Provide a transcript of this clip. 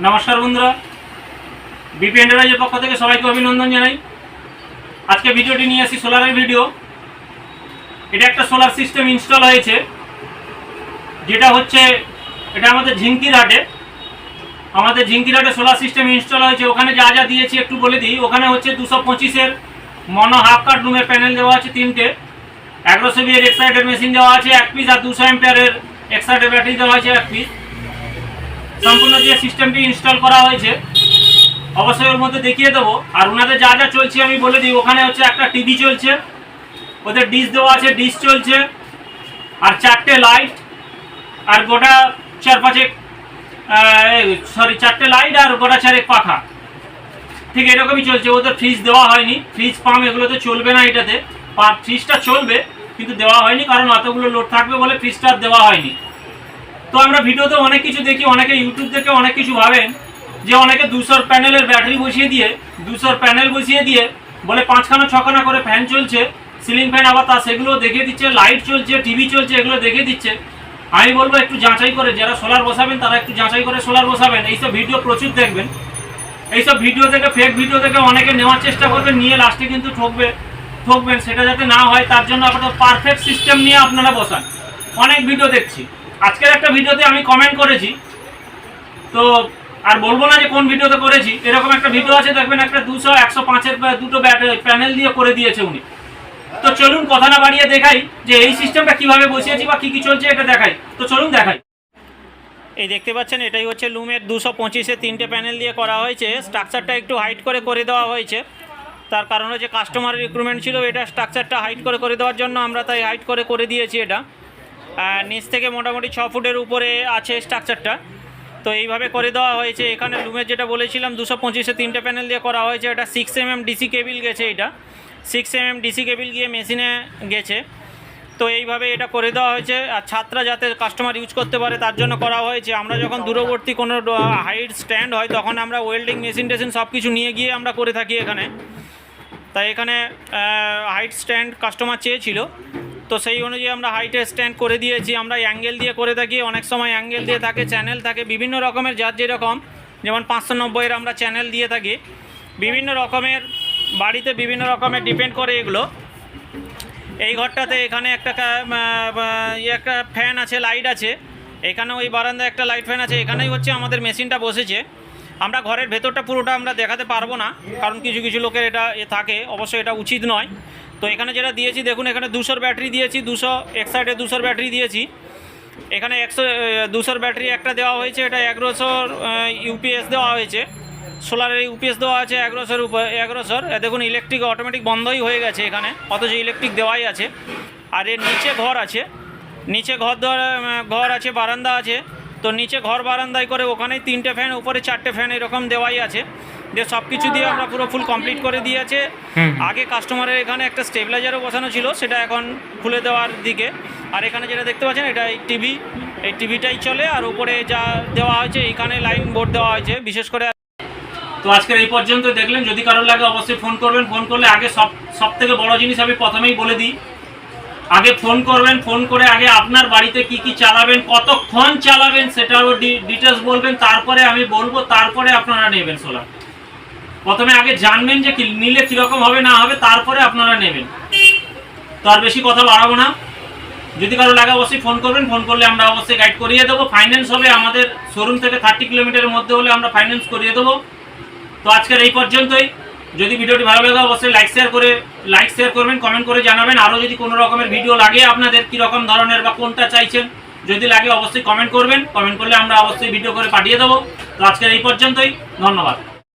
নমস্কার বন্ধুরা। বিপি এন্টারপ্রাইজের পক্ষ থেকে সবাইকে অভিনন্দন জানাই। আজকে ভিডিওটি নিয়ে আসি সোলারের ভিডিও এটা একটা সোলার সিস্টেম ইনস্টল হয়েছে। যেটা হচ্ছে, এটা আমাদের ঝিঙ্কিরহাটে আমাদের ঝিঙ্কিরহাটে সোলার সিস্টেম ইনস্টল হয়েছে। ওখানে যা যা দিয়েছি একটু বলে দিই। ওখানে হচ্ছে দুশো পঁচিশের মনো হাফ কাট রুমের প্যানেল দেওয়া আছে তিনটে। এগারোশো বিয়ের এক্সাইটেড মেশিন দেওয়া আছে এক পিস আর দুশো এম্পিয়ারের এক্সাইটেড ব্যাটারি দেওয়া আছে এক পিস সম্পূর্ণ যে সিস্টেমটি ইনস্টল করা হয়েছে, অবশ্যই ওর মধ্যে দেখিয়ে দেবো। আর ওনাদের যা যা চলছে আমি বলে দিই, ওখানে হচ্ছে একটা টিভি চলছে, ওদের ডিশ দেওয়া আছে ডিশ চলছে, আর চারটে লাইট আর গোটা চার পাঁচেক সরি চারটে লাইট আর গোটা চারেক পাখা। ঠিক এরকমই চলছে, ওদের ফ্রিজ দেওয়া হয়নি। ফ্রিজ পাম্প এগুলো তো চলবে না এটাতে। ফ্রিজটা চলবে, কিন্তু দেওয়া হয়নি, কারণ অতগুলো লোড থাকবে বলে ফ্রিজটা দেওয়া হয়নি। তো আমরা ভিডিওতে অনেক কিছু দেখি, অনেকে ইউটিউব থেকে অনেক কিছু ভাবেন যে অনেকে দুশোর প্যানেলের ব্যাটারি বসিয়ে দিয়ে, দুশোর প্যানেল বসিয়ে দিয়ে বলে পাঁচখানা, ছখানা করে ফ্যান চলছে সিলিং ফ্যান আবার তা সেগুলো দেখিয়ে দিচ্ছে লাইট চলছে টিভি চলছে, এগুলো দেখিয়ে দিচ্ছে। আমি বলব একটু যাচাই করে, যারা সোলার বসাবেন তারা একটু যাচাই করে সোলার বসাবেন। এইসব ভিডিও প্রচুর দেখবেন। এইসব ভিডিও থেকে ফেক ভিডিও থেকে অনেকে নেওয়ার চেষ্টা করবেন, নিয়ে লাস্টে কিন্তু ঠকবে, ঠকবেন। সেটা যাতে না হয়, তার জন্য আপনারা পারফেক্ট সিস্টেম নিয়ে আপনারা বসান। অনেক ভিডিও দেখছি। আজকের একটা ভিডিওতে আমি কমেন্ট করেছি। তো আর বলব না যে কোন ভিডিওতে করেছি, এরকম একটা ভিডিও আছে, দেখবেন একটা দুশো, একশো পাঁচের দুটো প্যানেল দিয়ে করে দিয়েছে উনি। তো চলুন কথা না বাড়িয়ে দেখাই যে এই সিস্টেমটা কীভাবে বসিয়েছি বা কি কি চলছে এটা দেখাই। তো চলুন দেখাই। এই দেখতে পাচ্ছেন, এটাই হচ্ছে লুমের দুশো পঁচিশে তিনটে প্যানেল দিয়ে করা হয়েছে। স্ট্রাকচারটা একটু হাইট করে করে দেওয়া হয়েছে। তার কারণ হচ্ছে কাস্টমার রিক্রুটমেন্ট ছিল, এটা স্ট্রাকচারটা হাইট করে করে দেওয়ার জন্য আমরা তাই হাইট করে করে দিয়েছি এটা। নিচ থেকে মোটামুটি ছ ফুটের উপরে আছে স্ট্রাকচারটা। তো এইভাবে করে দেওয়া হয়েছে। এখানে লুমের যেটা বলেছিলাম, দুশো পঁচিশে তিনটে প্যানেল দিয়ে করা হয়েছে। এটা six M M DC cable গেছে এটা। Six M M DC cable গিয়ে মেশিনে গেছে। তো এইভাবে এটা করে দেওয়া হয়েছে। আর ছাত্রা যাতে কাস্টমার ইউজ করতে পারে, তার জন্য করা হয়েছে। আমরা যখন দূরবর্তী কোনো হাইট স্ট্যান্ড হয়, তখন আমরা ওয়েল্ডিং মেশিন টেশিন সব কিছু নিয়ে গিয়ে আমরা করে থাকি এখানে। তাই এখানে হাইট স্ট্যান্ড কাস্টমার চেয়েছিল। তো সেই অনুযায়ী আমরা হাইটে স্ট্যান্ড করে দিয়েছি, আমরা অ্যাঙ্গেল দিয়ে করে থাকি, অনেক সময় অ্যাঙ্গেল দিয়ে থাকে চ্যানেল থাকে, বিভিন্ন রকমের যার যেরকম, যেমন পাঁচশো নব্বইয়ের আমরা চ্যানেল দিয়ে থাকি, বিভিন্ন রকমের বাড়িতে বিভিন্ন রকমের ডিপেন্ড করে এগুলো। এই ঘরটাতে এখানে একটা ইয়ে একটা ফ্যান আছে লাইট আছে এখানে ওই বারান্দায় একটা লাইট ফ্যান আছে, এখানেই হচ্ছে আমাদের মেশিনটা বসেছে। আমরা ঘরের ভেতরটা পুরোটা আমরা দেখাতে পারব না, কারণ কিছু কিছু লোকের এটা এ থাকে, অবশ্যই এটা উচিত নয়। তো এখানে যেটা দিয়েছি, দেখুন, এখানে দুশোর ব্যাটারি দিয়েছি, দুশো, এক সাইডে দুশোর ব্যাটারি দিয়েছি। এখানে একশো দুশোর ব্যাটারি একটা দেওয়া হয়েছে, এটা এগারোশোর ইউপিএস দেওয়া হয়েছে। সোলারের ইউপিএস দেওয়া আছে এগারোশোর উপর এগারোশোর। দেখুন, ইলেকট্রিক, অটোমেটিক বন্ধই হয়ে গেছে এখানে, অথচ ইলেকট্রিক দেওয়াই আছে। আর এর নিচে ঘর আছে। নিচে ঘর ঘর আছে, বারান্দা আছে। তো নিচে ঘর বারান্দায় করে ওখানেই তিনটে ফ্যান, উপরে চারটে ফ্যান এরকম দেওয়াই আছে। দিয়ে সব কিছু দিয়ে আমরা পুরো ফুল কমপ্লিট করে দিয়েছে। আগে কাস্টমারের এখানে একটা স্টেবিলাইজারও বসানো ছিল সেটা এখন খুলে দেওয়ার দিকে। আর এখানে যেটা দেখতে পাচ্ছেন এটা এই টিভি এই টিভিটাই চলে আর উপরে যা দেওয়া হয়েছে এইখানে লাইন বোর্ড দেওয়া হয়েছে। বিশেষ করে তো আজকের এই পর্যন্ত দেখলেন যদি কারোর লাগে অবশ্যই ফোন করবেন। ফোন করলে আগে সব সব থেকে বড় জিনিস আমি প্রথমেই বলে দিই। আগে ফোন করবেন ফোন করে আগে আপনার বাড়িতে কি কি চালাবেন কতক্ষণ চালাবেন সেটাও ডিটেলস বলবেন। তারপরে আমি বলব তারপরে আপনারা নেবেন সোলার প্রথমে আগে জানবেন যে নিলে কীরকম হবে, না হবে, তারপরে আপনারা নেবেন। তো আর বেশি কথা বাড়াবো না। যদি কারও লাগে অবশ্যই ফোন করবেন, ফোন করলে আমরা অবশ্যই গাইড করিয়ে দেবো। ফাইন্যান্স হবে আমাদের শোরুম থেকে থার্টি কিলোমিটারের মধ্যে হলে আমরা ফাইন্যান্স করিয়ে দেবো। তো আজকের এই পর্যন্তই। যদি ভিডিওটি ভালো লাগে, অবশ্যই লাইক শেয়ার করে লাইক শেয়ার করবেন কমেন্ট করে জানাবেন। আরও যদি কোনো রকমের ভিডিও লাগে আপনাদের, কীরকম ধরনের বা কোনটা চাইছেন, যদি লাগে অবশ্যই কমেন্ট করবেন। কমেন্ট করলে আমরা অবশ্যই ভিডিও করে পাঠিয়ে দেবো। তো আজকের এই পর্যন্তই। ধন্যবাদ।